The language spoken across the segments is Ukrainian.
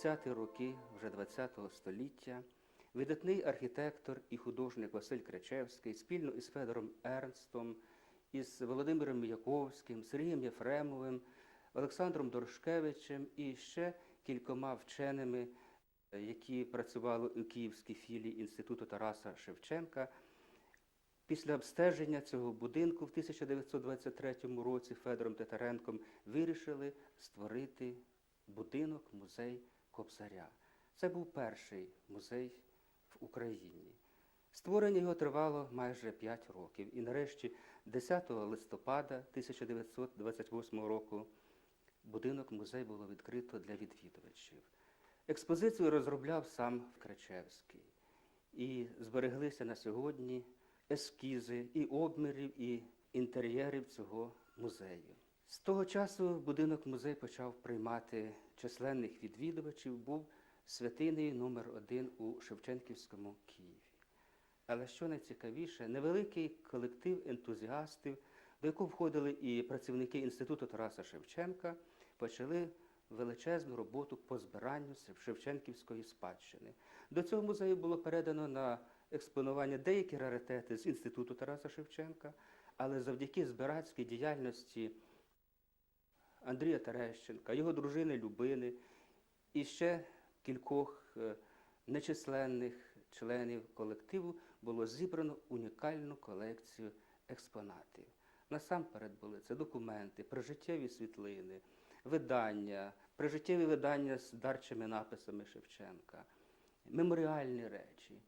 20-ті роки вже 20-го століття видатний архітектор і художник Василь Кречевський спільно із Федором Ернстом, із Володимиром Яковським, Сергієм Єфремовим, Олександром Дорошкевичем і ще кількома вченими, які працювали у Київській філії Інституту Тараса Шевченка. Після обстеження цього будинку в 1923 році Федором Титаренком вирішили створити будинок музей Кобзаря. Це був перший музей в Україні. Створення його тривало майже 5 років. І нарешті 10 листопада 1928 року будинок музей було відкрито для відвідувачів. Експозицію розробляв сам Крачевський. І збереглися на сьогодні ескізи і обмірів, і інтер'єрів цього музею. З того часу будинок музей почав приймати численних відвідувачів, був святинею номер один у Шевченківському Києві. Але що найцікавіше, невеликий колектив ентузіастів, до якого входили і працівники Інституту Тараса Шевченка, почали величезну роботу по збиранню Шевченківської спадщини. До цього музею було передано на експонування деякі раритети з Інституту Тараса Шевченка, але завдяки збирацькій діяльності Андрія Терещенка, його дружини Любини і ще кількох е, нечисленних членів колективу було зібрано унікальну колекцію експонатів. Насамперед були це документи, прижиттєві світлини, видання, прижиттєві видання з дарчими написами Шевченка, меморіальні речі.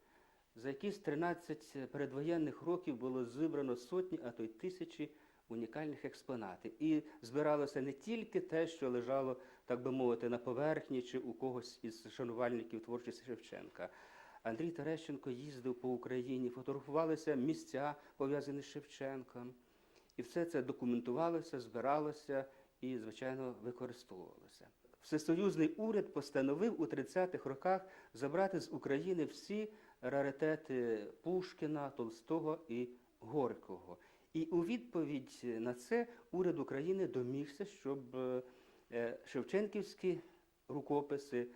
За якісь 13 передвоєнних років було зібрано сотні, а то й тисячі унікальних експонатів. І збиралося не тільки те, що лежало, так би мовити, на поверхні чи у когось із шанувальників творчості Шевченка. Андрій Терещенко їздив по Україні, фотографувалися місця, пов'язані з Шевченком. І все це документувалося, збиралося і, звичайно, використовувалося. Всесоюзний уряд постановив у 30-х роках забрати з України всі раритети Пушкіна, Толстого і Горького. І у відповідь на це уряд України домігся, щоб е, Шевченківські рукописи,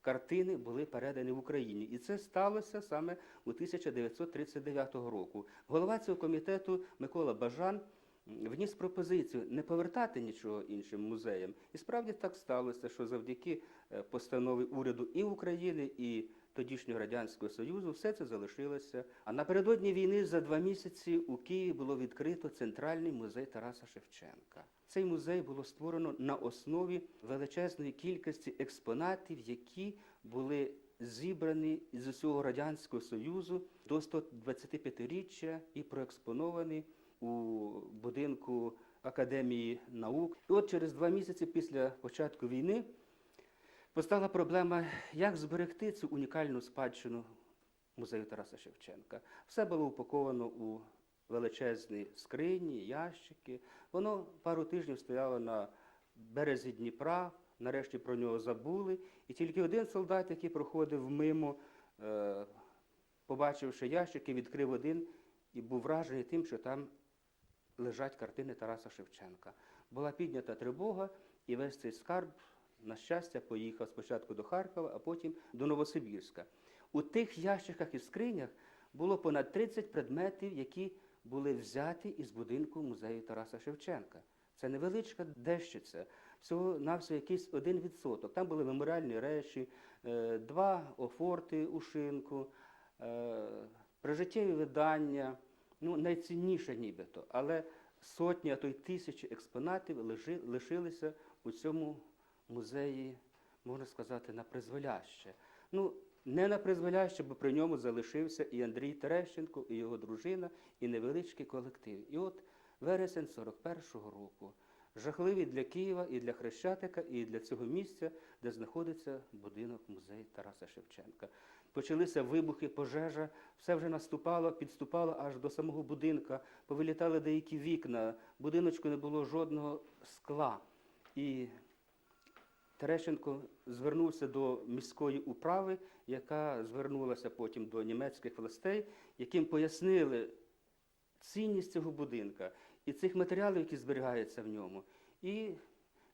картини були передані в Україні. І це сталося саме у 1939 року. Голова цього комітету Микола Бажан вніс пропозицію не повертати нічого іншим музеям. І справді так сталося, що завдяки е, постанові уряду і України, і тодішнього Радянського Союзу все це залишилося. А напередодні війни за два місяці у Києві було відкрито Центральний музей Тараса Шевченка. Цей музей було створено на основі величезної кількості експонатів, які були зібрані з усього Радянського Союзу до 125-річчя і проекспоновані у будинку Академії наук. І от через два місяці після початку війни постала проблема, як зберегти цю унікальну спадщину музею Тараса Шевченка. Все було упаковано у величезні скрині, ящики. Воно пару тижнів стояло на березі Дніпра, нарешті про нього забули. І тільки один солдат, який проходив мимо, е, побачивши ящики, відкрив один і був вражений тим, що там лежать картини Тараса Шевченка. Була піднята тривога, і весь цей скарб, на щастя, поїхав спочатку до Харкова, а потім до Новосибірська. У тих ящиках і скринях було понад 30 предметів, які були взяті із будинку музею Тараса Шевченка. Це невеличка дещиця, всього навсього якийсь один відсоток. Там були меморіальні речі, е, два офорти у шинку, е, прижиттєві видання, ну, найцінніше нібито, але сотні, а то й тисячі експонатів лишилися у цьому музеї, можна сказати, на призволяще. Ну, не на призволяще, бо при ньому залишився і Андрій Терещенко, і його дружина, і невеличкий колектив. І от вересень 41-го року, жахливий для Києва і для Хрещатика, і для цього місця, де знаходиться будинок музей Тараса Шевченка. Почалися вибухи, пожежа, все вже наступало, підступало аж до самого будинка, повилітали деякі вікна, будиночку не було жодного скла. І Терещенко звернувся до міської управи, яка звернулася потім до німецьких властей, яким пояснили цінність цього будинка і цих матеріалів, які зберігаються в ньому. І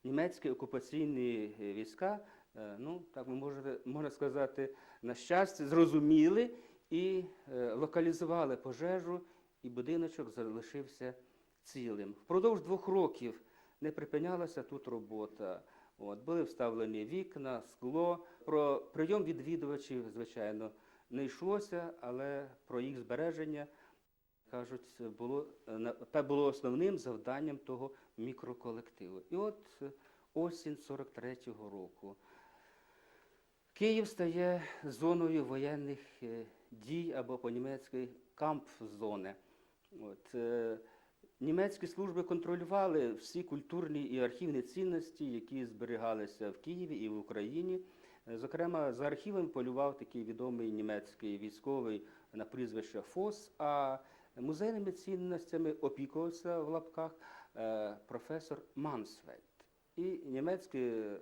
німецькі окупаційні війська е, ну, так ви можете, можна сказати, на щастя, зрозуміли і е, локалізували пожежу, і будиночок залишився цілим. Впродовж двох років не припинялася тут робота. От, були вставлені вікна, скло. Про прийом відвідувачів, звичайно, не йшлося, але про їх збереження, кажуть, було, е, та було основним завданням того мікроколективу. І от е, осінь 43-го року. Київ стає зоною воєнних е, дій або по-німецьки кампфзони. От, е, німецькі служби контролювали всі культурні і архівні цінності, які зберігалися в Києві і в Україні. Е, Зокрема, за архівом полював такий відомий німецький військовий на прізвище Фос, а музейними цінностями опікувався в лапках е, професор Мансфельд. І німецькі е,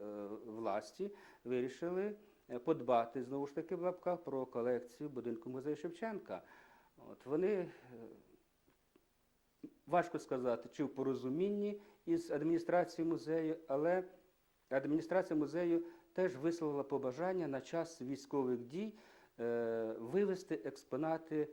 власті вирішили подбати знову ж таки в лапках про колекцію будинку музею Шевченка. От вони важко сказати, чи в порозумінні із адміністрацією музею, але адміністрація музею теж висловила побажання на час військових дій е, вивезти експонати,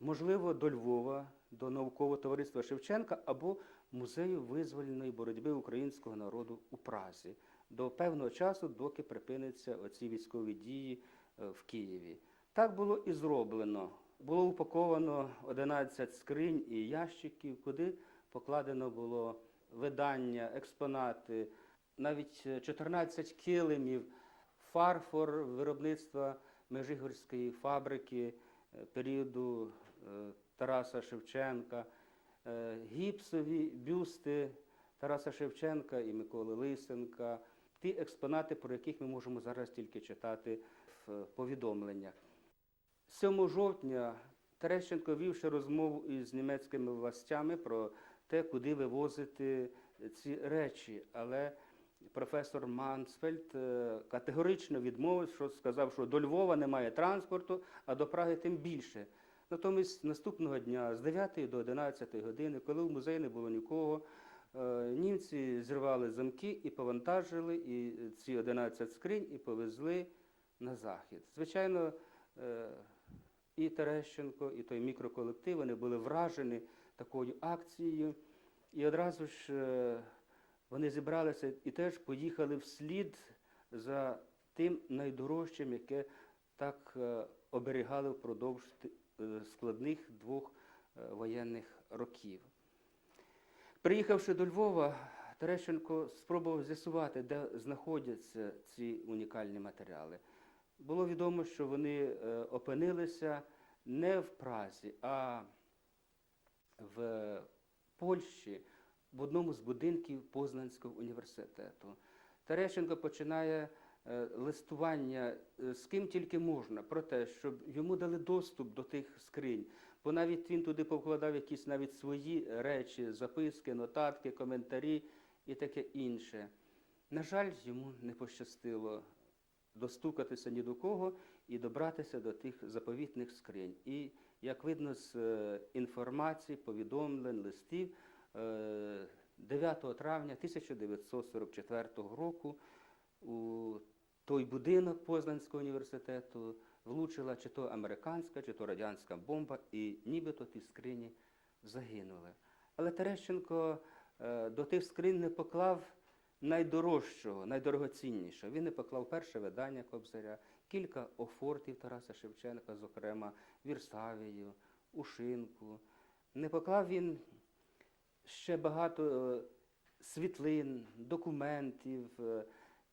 можливо, до Львова, до наукового товариства Шевченка або музею визвольної боротьби українського народу у Празі до певного часу, доки припиняться оці військові дії е, в Києві. Так було і зроблено. Було упаковано 11 скринь і ящиків, куди покладено було видання, експонати, навіть е, 14 килимів, фарфор виробництва Межигорської фабрики е, періоду е, Тараса Шевченка, е, гіпсові бюсти Тараса Шевченка і Миколи Лисенка, ті експонати, про яких ми можемо зараз тільки читати в повідомленнях. 7 жовтня Терещенко вів ще розмову із німецькими властями про те, куди вивозити ці речі. Але професор Мансфельд е, категорично відмовив, що сказав, що до Львова немає транспорту, а до Праги тим більше. Натомість наступного дня з 9 до 11 години, коли в музеї не було нікого, е, німці зірвали замки і повантажили і ці 11 скринь і повезли на захід. Звичайно, е, і Терещенко, і той мікроколектив вони були вражені такою акцією. І одразу ж е, вони зібралися і теж поїхали вслід за тим найдорожчим, яке так е, оберігали впродовж е, складних двох воєнних років. Приїхавши до Львова, Терещенко спробував з'ясувати, де знаходяться ці унікальні матеріали. Було відомо, що вони е, опинилися не в Празі, а в Польщі, в одному з будинків Познанського університету. Терещенко починає е, листування е, з ким тільки можна про те, щоб йому дали доступ до тих скринь. Бо навіть він туди покладав якісь навіть свої речі, записки, нотатки, коментарі і таке інше. На жаль, йому не пощастило достукатися ні до кого і добратися до тих заповітних скринь. І, як видно з е, інформації, повідомлень, листів, е, 9 травня 1944 року у той будинок Познанського університету влучила чи то американська, чи то радянська бомба, і нібито ті скрині загинули. Але Терещенко е, до тих скринь не поклав найдорожчого, найдорогоціннішого. Він не поклав перше видання Кобзаря, кілька офортів Тараса Шевченка, зокрема Вірсавію, Ушинку. Не поклав він ще багато е, світлин, документів, е,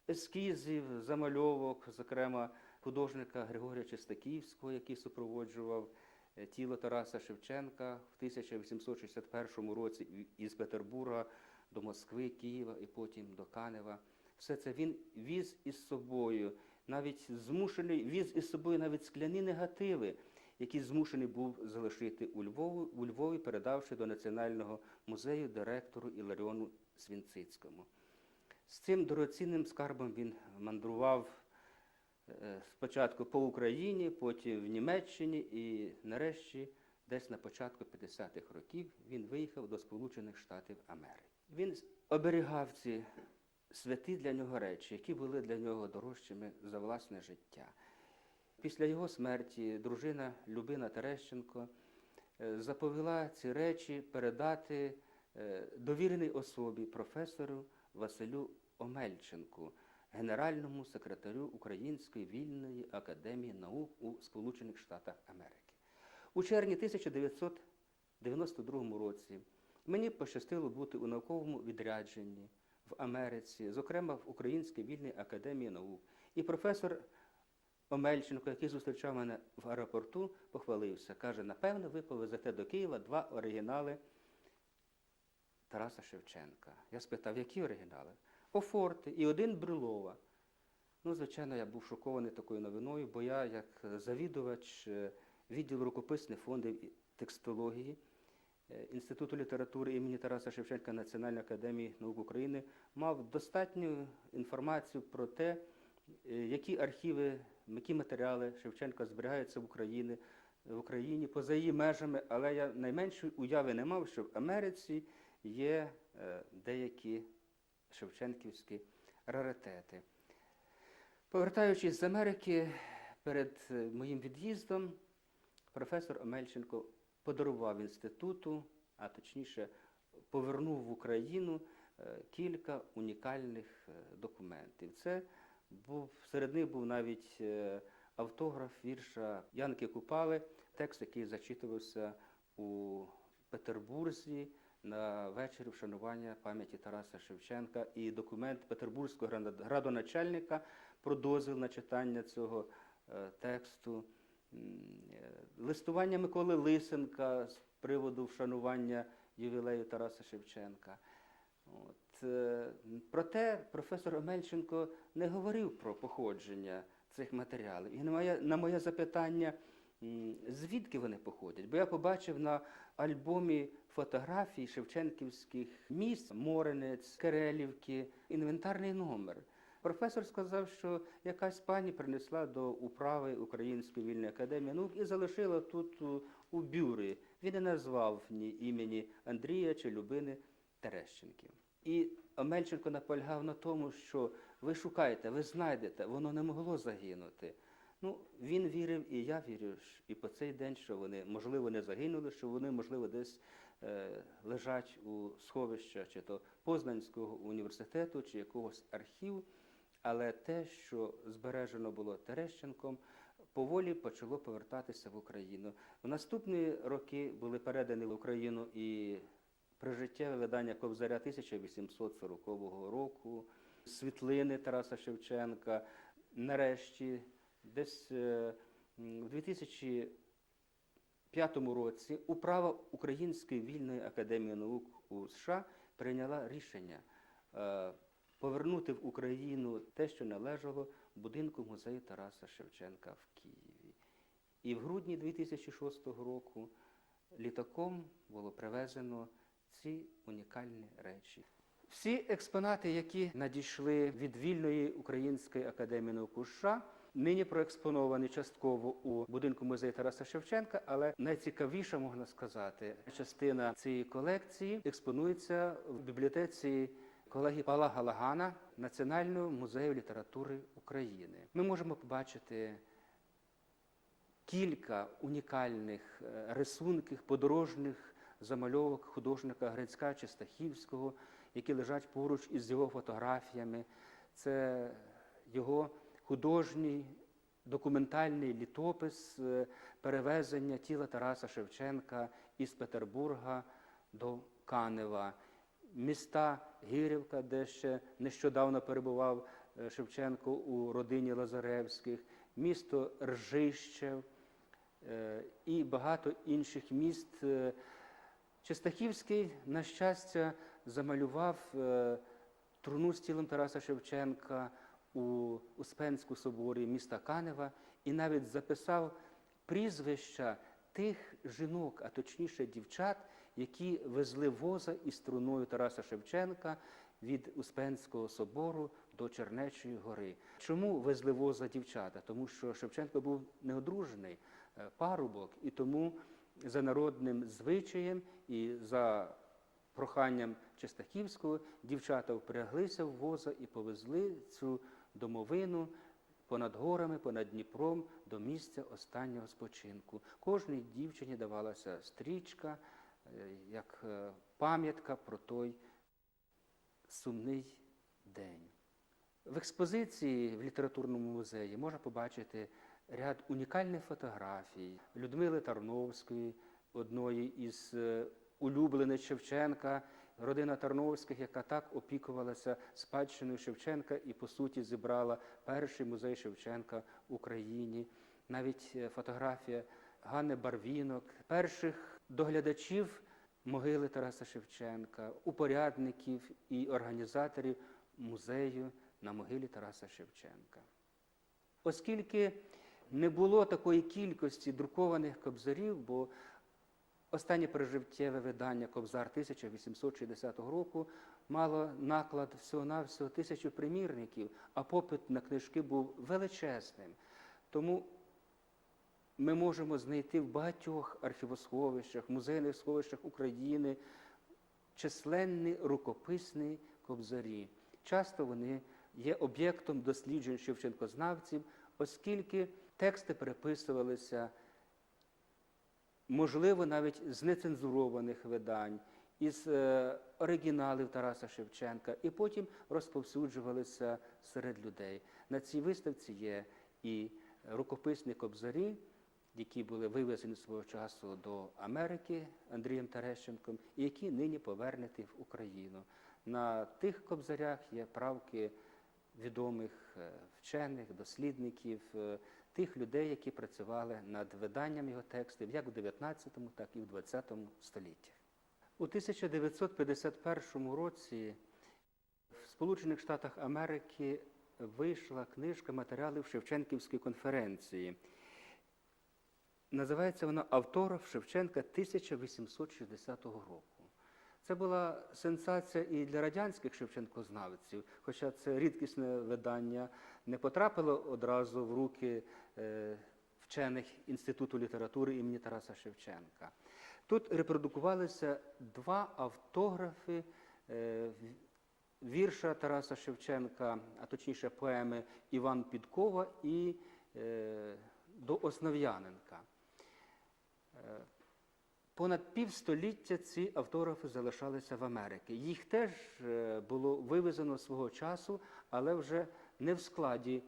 ескізів, замальовок, зокрема художника Григорія Чистаківського, який супроводжував е, тіло Тараса Шевченка в 1861 році із Петербурга до Москви, Києва і потім до Канева. Все це він віз із собою, навіть змушений, віз із собою навіть скляні негативи, які змушений був залишити у Львові, у Львові, передавши до Національного музею директору Іларіону Свінцицькому. З цим дорогоцінним скарбом він мандрував е, спочатку по Україні, потім в Німеччині і нарешті, десь на початку 50-х років, він виїхав до Сполучених Штатів Америки. Він оберігав ці святі для нього речі, які були для нього дорожчими за власне життя. Після його смерті дружина Любина Терещенко е, заповіла ці речі передати е, довіреній особі професору Василю Омельченку, генеральному секретарю Української вільної академії наук у Сполучених Штатах Америки. У червні 1992 році мені пощастило бути у науковому відрядженні в Америці, зокрема в Українській вільній академії наук. І професор Омельченко, який зустрічав мене в аеропорту, похвалився. Каже, напевно, ви повезете до Києва два оригінали Тараса Шевченка. Я спитав, які оригінали? Офорти і один Брюлова. Ну, звичайно, я був шокований такою новиною, бо я, як завідувач е, відділу рукописних фондів і текстології Інституту літератури імені Тараса Шевченка Національної академії наук України, мав достатню інформацію про те, е, які архіви, які матеріали Шевченка зберігаються в Україні, в Україні поза її межами, але я найменшої уяви не мав, що в Америці є е, деякі шевченківські раритети. Повертаючись з Америки, перед е, моїм від'їздом професор Омельченко подарував інституту, а точніше повернув в Україну е, кілька унікальних е, документів. Це був серед них був навіть е, автограф вірша Янки Купали, текст, який зачитувався у Петербурзі на вечір вшанування пам'яті Тараса Шевченка і документ Петербурзького градоначальника про дозвіл на читання цього тексту, листування Миколи Лисенка з приводу вшанування ювілею Тараса Шевченка. От, е, проте професор Омельченко не говорив про походження цих матеріалів. І на моє, на моє запитання, звідки вони походять, бо я побачив на альбомі фотографій шевченківських місць Моренець, Керелівки, інвентарний номер. Професор сказав, що якась пані принесла до управи Української вільної академії наук і залишила тут у, у бюрі. Він не назвав ні імені Андрія чи Любини Терещенків. І Омельченко наполягав на тому, що ви шукаєте, ви знайдете, воно не могло загинути. Ну, він вірив, і я вірю, і по цей день, що вони, можливо, не загинули, що вони, можливо, десь е, лежать у сховищах чи то Познанського університету, чи якогось архіву. Але те, що збережено було Терещенком, поволі почало повертатися в Україну. В наступні роки були передані в Україну і прижиттєве видання Кобзаря 1840 року, світлини Тараса Шевченка. Нарешті, десь е, в 2005 році управа Української вільної академії наук у США прийняла рішення е, повернути в Україну те, що належало будинку музею Тараса Шевченка в Києві. І в грудні 2006 року літаком було привезено ці унікальні речі. Всі експонати, які надійшли від вільної Української академії наук США, нині проекспоновані частково у будинку музею Тараса Шевченка, але найцікавіша, можна сказати, частина цієї колекції експонується в бібліотеці колеги Пала Галагана Національного музею літератури України. Ми можемо побачити кілька унікальних е, рисунків, подорожних замальовок художника Грицька чи Стахівського, які лежать поруч із його фотографіями. Це його художній документальний літопис е, перевезення тіла Тараса Шевченка із Петербурга до Канева. Міста Гірівка, де ще нещодавно перебував е, Шевченко у родині Лазаревських, місто Ржищев е, і багато інших міст. Е, Чистахівський, на щастя, замалював труну з тілом Тараса Шевченка у Успенську соборі міста Канева і навіть записав прізвища тих жінок, а точніше дівчат, які везли воза із труною Тараса Шевченка від Успенського собору до Чернечої гори. Чому везли воза дівчата? Тому що Шевченко був неодружений е, парубок, і тому за народним звичаєм і за проханням Чистахівського дівчата впряглися в воза і повезли цю домовину понад горами, понад Дніпром до місця останнього спочинку. Кожній дівчині давалася стрічка як е, пам'ятка про той сумний день. В експозиції в літературному музеї можна побачити ряд унікальних фотографій Людмили Тарновської, одної із е, улюблениць Шевченка, родина Тарновських, яка так опікувалася спадщиною Шевченка і, по суті, зібрала перший музей Шевченка в Україні. Навіть е, фотографія Ганни Барвінок, перших доглядачів могили Тараса Шевченка, упорядників і організаторів музею на могилі Тараса Шевченка. Оскільки не було такої кількості друкованих кобзарів, бо останнє прижиттєве видання Кобзар 1860 року мало наклад всього-навсього тисячу примірників, а попит на книжки був величезним. Тому ми можемо знайти в багатьох архівосховищах, музейних сховищах України численні рукописні кобзарі. Часто вони є об'єктом досліджень шевченкознавців, оскільки тексти переписувалися, можливо, навіть з нецензурованих видань, із е, оригіналів Тараса Шевченка, і потім розповсюджувалися серед людей. На цій виставці є і рукописні кобзарі, які були вивезені свого часу до Америки Андрієм Терещенком, і які нині повернуті в Україну. На тих кобзарях є правки відомих е, вчених, дослідників, е, тих людей, які працювали над виданням його текстів як у 19, так і в 20 столітті. У 1951 році в Сполучених Штатах Америки вийшла книжка матеріалів Шевченківської конференції. Називається вона Автограф Шевченка 1860 року. Це була сенсація і для радянських шевченкознавців, хоча це рідкісне видання не потрапило одразу в руки е, вчених Інституту літератури імені Тараса Шевченка. Тут репродукувалися два автографи е, вірша Тараса Шевченка, а точніше поеми Іван Підкова і е, до Основ'яненка. Е, Понад півстоліття ці автографи залишалися в Америці. Їх теж е, було вивезено свого часу, але вже не в складі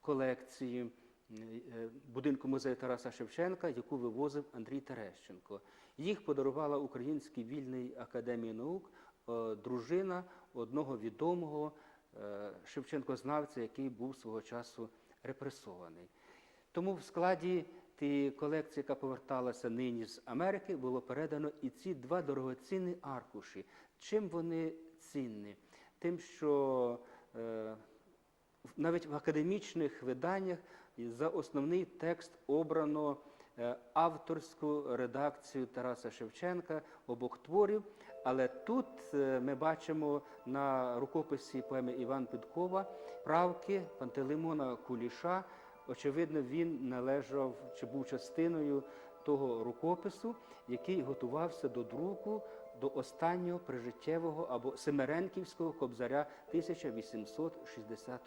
колекції е, будинку музею Тараса Шевченка, яку вивозив Андрій Терещенко. Їх подарувала Українській вільній академії наук дружина одного відомого шевченкознавця, який був свого часу репресований. Тому в складі тієї колекції, яка поверталася нині з Америки, було передано і ці два дорогоцінні аркуші. Чим вони цінні? Тим, що е, навіть в академічних виданнях за основний текст обрано е, авторську редакцію Тараса Шевченка обох творів. Але тут е, ми бачимо на рукописі поеми Іван Підкова правки Пантелеймона Куліша. Очевидно, він належав чи був частиною того рукопису, який готувався до друку до останнього прижиттєвого або Семеренківського кобзаря 1860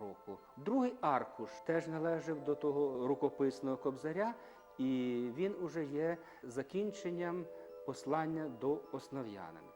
року. Другий аркуш теж належав до того рукописного кобзаря, і він уже є закінченням послання до Основ'яненка.